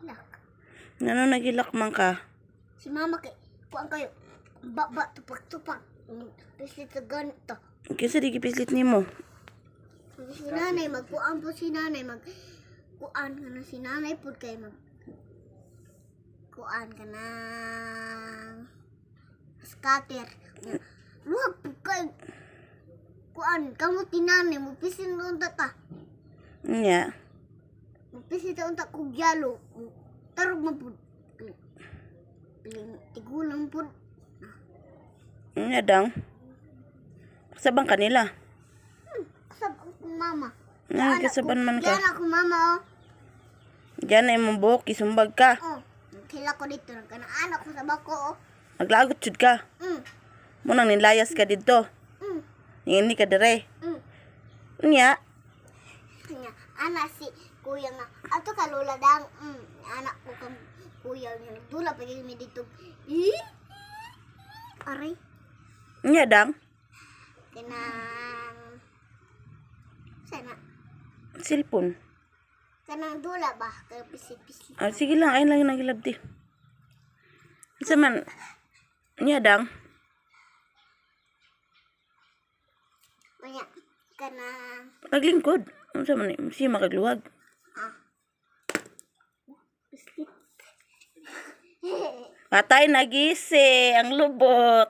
nagilak. Ngano nagilak man ka? Si mama kay, kuan kayo, baba, tupak-tupak. Pislit sa ganito. Kinsa di gipislit nimo? Si nanay, magkuan po si nanay, mag kuan ka na si nanay po kay mag kuan ka na scatter. Luwag po kay kuan, kamo tinanay, magpisin doon ta. Nya. Magpisin doon ta kog yalo. Tarog man po. Tigulang po. Nya dang. Sabang kanila. Kasab ako mama. Nga, kasaban man ka. Yan ako mama oh. Diyan na imong buhok, isumbag ka. Oh, kila ko dito. Nagkanaan ako sa bako oh. Maglagot jud ka. Mm, Munang nilayas ka dito. mm, Ngini ka dire. mm. Nya. Nga, ana si kuya nga. Ato ka lola dang. Mm, anak ko kang kuya nga. Dula pa mi dito. Aray. Nya dang. Kanang... Sana. Cellphone. Kanang dula ba? Kaya pisi-pisi. Ah, sige lang, ayun lang nagilabdi. Isa man. Nya dang. Maya. Kanang... Paglingkod. Ano sa man, siya makagluwag. Ah. Pisi. Patay nagisi ang lubot.